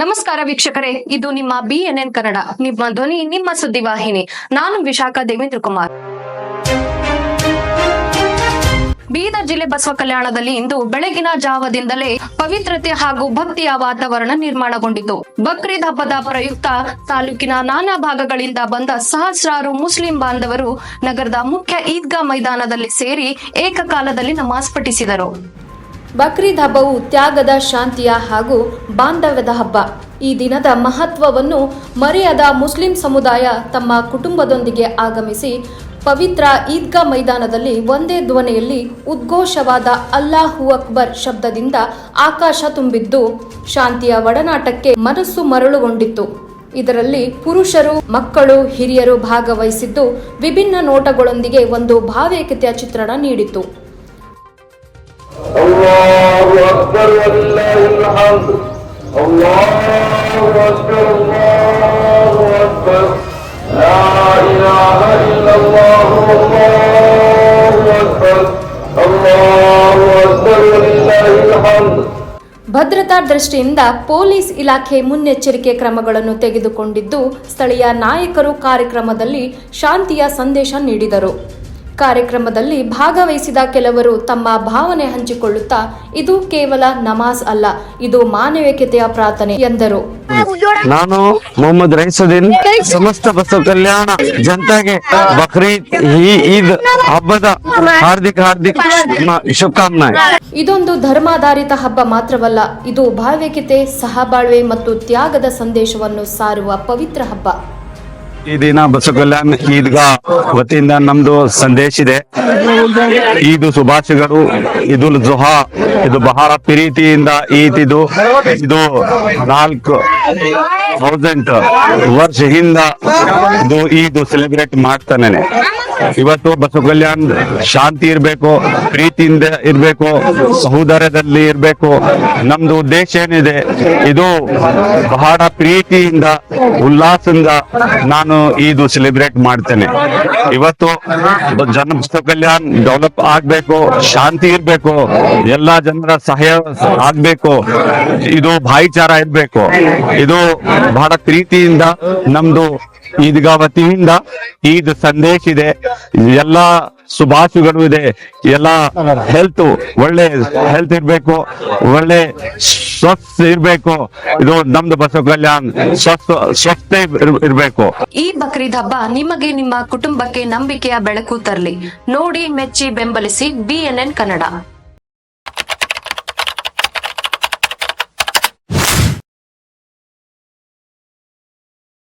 ನಮಸ್ಕಾರ ವೀಕ್ಷಕರೇ, ಇದು ನಿಮ್ಮ ಬಿಎನ್ಎನ್ ಕನ್ನಡ, ನಿಮ್ಮ ಧ್ವನಿ, ನಿಮ್ಮ ಸುದ್ದಿವಾಹಿನಿ ನಾನು ವಿಶಾಖ ದೇವೇಂದ್ರ ಕುಮಾರ್. ಬೀದರ್ ಜಿಲ್ಲೆ ಬಸವ ಕಲ್ಯಾಣದಲ್ಲಿ ಇಂದು ಬೆಳಗಿನ ಜಾವದಿಂದಲೇ ಪವಿತ್ರತೆ ಹಾಗೂ ಭಕ್ತಿಯ ವಾತಾವರಣ ನಿರ್ಮಾಣಗೊಂಡಿತು. ಬಕ್ರೀದ್ ಹಬ್ಬದ ಪ್ರಯುಕ್ತ ತಾಲೂಕಿನ ನಾನಾ ಭಾಗಗಳಿಂದ ಬಂದ ಸಹಸ್ರಾರು ಮುಸ್ಲಿಂ ಬಾಂಧವರು ನಗರದ ಮುಖ್ಯ ಈದ್ಗಾ ಮೈದಾನದಲ್ಲಿ ಸೇರಿ ಏಕಕಾಲದಲ್ಲಿ ನಮಾಜ್ ಪಠಿಸಿದರು. ಬಕ್ರೀದ್ ಹಬ್ಬವು ತ್ಯಾಗದ ಶಾಂತಿಯ ಹಾಗೂ ಬಾಂಧವ್ಯದ ಹಬ್ಬ. ಈ ದಿನದ ಮಹತ್ವವನ್ನು ಮರೆಯದ ಮುಸ್ಲಿಂ ಸಮುದಾಯ ತಮ್ಮ ಕುಟುಂಬದೊಂದಿಗೆ ಆಗಮಿಸಿ ಪವಿತ್ರ ಈದ್ಗಾ ಮೈದಾನದಲ್ಲಿ ಒಂದೇ ಧ್ವನಿಯಲ್ಲಿ ಉದ್ಘೋಷವಾದ ಅಲ್ಲಾಹು ಅಕ್ಬರ್ ಶಬ್ದದಿಂದ ಆಕಾಶ ತುಂಬಿದ್ದು, ಶಾಂತಿಯ ಒಡನಾಟಕ್ಕೆ ಮನಸ್ಸು ಮರಳುಗೊಂಡಿತ್ತು. ಇದರಲ್ಲಿ ಪುರುಷರು, ಮಕ್ಕಳು, ಹಿರಿಯರು ಭಾಗವಹಿಸಿದ್ದು, ವಿಭಿನ್ನ ನೋಟಗಳೊಂದಿಗೆ ಒಂದು ಭಾವೈಕ್ಯತೆಯ ಚಿತ್ರಣ ನೀಡಿತು الله أكبر ولله الحمد الله أكبر الله أكبر لا إله إلا الله الله أكبر الله أكبر ولله الحمد ಭದ್ರತಾ ದೃಷ್ಟಿಯಿಂದ ಪೊಲೀಸ್ ಇಲಾಖೆ ಮುನ್ನೆಚ್ಚರಿಕೆ ಕ್ರಮಗಳನ್ನು ತೆಗೆದುಕೊಂಡಿದ್ದು ಸ್ಥಳೀಯ ನಾಯಕರು ಕಾರ್ಯಕ್ರಮದಲ್ಲಿ ಶಾಂತಿಯ ಸಂದೇಶ ನೀಡಿದರು ಕಾರ್ಯಕ್ರಮದಲ್ಲಿ ಭಾಗವಹಿಸಿದ ಕೆಲವರು ತಮ್ಮ ಭಾವನೆ ಹಂಚಿಕೊಳ್ಳುತ್ತಾ ಇದು ಕೇವಲ ನಮಾಜ್ ಅಲ್ಲ ಇದು ಮಾನವಿಕತೆಯ ಪ್ರಾರ್ಥನೆ ಎಂದರು. ನಾನು ಮೊಹಮ್ಮದ್ ರೈಸುದ್ದೀನ್ ಸಮಸ್ತ ಬಸವ ಕಲ್ಯಾಣ ಜನತೆಗೆ ಬಕ್ರೀದ್ ಈ ಈದ್ ಹಬ್ಬದ ಹಾರ್ದಿಕ ಹಾರ್ದಿಕ ಶುಭಕಾಮನೆ. ಇದೊಂದು ಧರ್ಮಾಧಾರಿತ ಹಬ್ಬ ಮಾತ್ರವಲ್ಲ ಇದು ಭಾವೈಕ್ಯತೆ ಸಹಬಾಳ್ವೆ ಮತ್ತು ತ್ಯಾಗದ ಸಂದೇಶವನ್ನು ಸಾರುವ ಪವಿತ್ರ ಹಬ್ಬ. ಈ ದಿನ ಕಲ್ಯಾಣ ಈದ್ಗಾ ವತಿಯಿಂದ ನಮ್ದು ಸಂದೇಶ ಇದೆ. ಈದು ಶುಭಾಶಯಗಳು ಇದುಲ್ ಜುಹಾ, ಇದು ಬಹಳ ಪ್ರೀತಿಯಿಂದ ಈದ್ ಇದು ಇದು ನಾಲ್ಕು ಥೌಸಂಡ್ ವರ್ಷ ಹಿಂದ ಇದು ಈದು ಸೆಲೆಬ್ರೇಟ್ ಮಾಡ್ತಾನೆ ಇವತ್ತು ಬಸವ ಕಲ್ಯಾಣ್ ಶಾಂತಿ ಇರಬೇಕು, ಪ್ರೀತಿಯಿಂದ ಇರಬೇಕು, ಸಹೋದರದಲ್ಲಿ ಇರಬೇಕು. ನಮ್ದು ಉದ್ದೇಶ ಏನಿದೆ, ಇದು ಬಹಳ ಪ್ರೀತಿಯಿಂದ, ಉಲ್ಲಾಸದಿಂದ ನಾನು ಇದು ಸೆಲೆಬ್ರೇಟ್ ಮಾಡ್ತೇನೆ. ಇವತ್ತು ಜನ ಬಸವ ಕಲ್ಯಾಣ್ ಡೆವಲಪ್ ಆಗ್ಬೇಕು, ಶಾಂತಿ ಇರಬೇಕು, ಎಲ್ಲಾ ಜನರ ಸಹಾಯ ಆಗ್ಬೇಕು. ಇದು ಭಾಯಿಚಾರ ಇರಬೇಕು. ಇದು ಬಹಳ ಪ್ರೀತಿಯಿಂದ ನಮ್ದು ಈದ್ಗಾ ವತಿಯಿಂದ ಈದ್ ಸಂದೇಶ ಇದೆ ಎಲ್ಲಾ ಶುಭಾಶಯಗಳು ಇದೆ. ಎಲ್ಲ ಹೆಲ್ತ್ ಒಳ್ಳೆ ಹೆಲ್ತ್ ಇರ್ಬೇಕು, ಒಳ್ಳೆ ಸ್ವಸ್ಥ ಇರ್ಬೇಕು. ಇದು ನಮ್ದು ಬಸವ ಕಲ್ಯಾಣ್ ಸ್ವಸ್ಥ ಸ್ವಸ್ಥ ಇರ್- ಇರ್ಬೇಕು. ಈ ಬಕ್ರೀದ್ ಹಬ್ಬ ನಿಮಗೆ ನಿಮ್ಮ ಕುಟುಂಬಕ್ಕೆ ನಂಬಿಕೆಯ ಬೆಳಕು ತರಲಿ. ನೋಡಿ ಮೆಚ್ಚಿ ಬೆಂಬಲಿಸಿ ಬಿಎನ್ಎನ್ ಕನ್ನಡ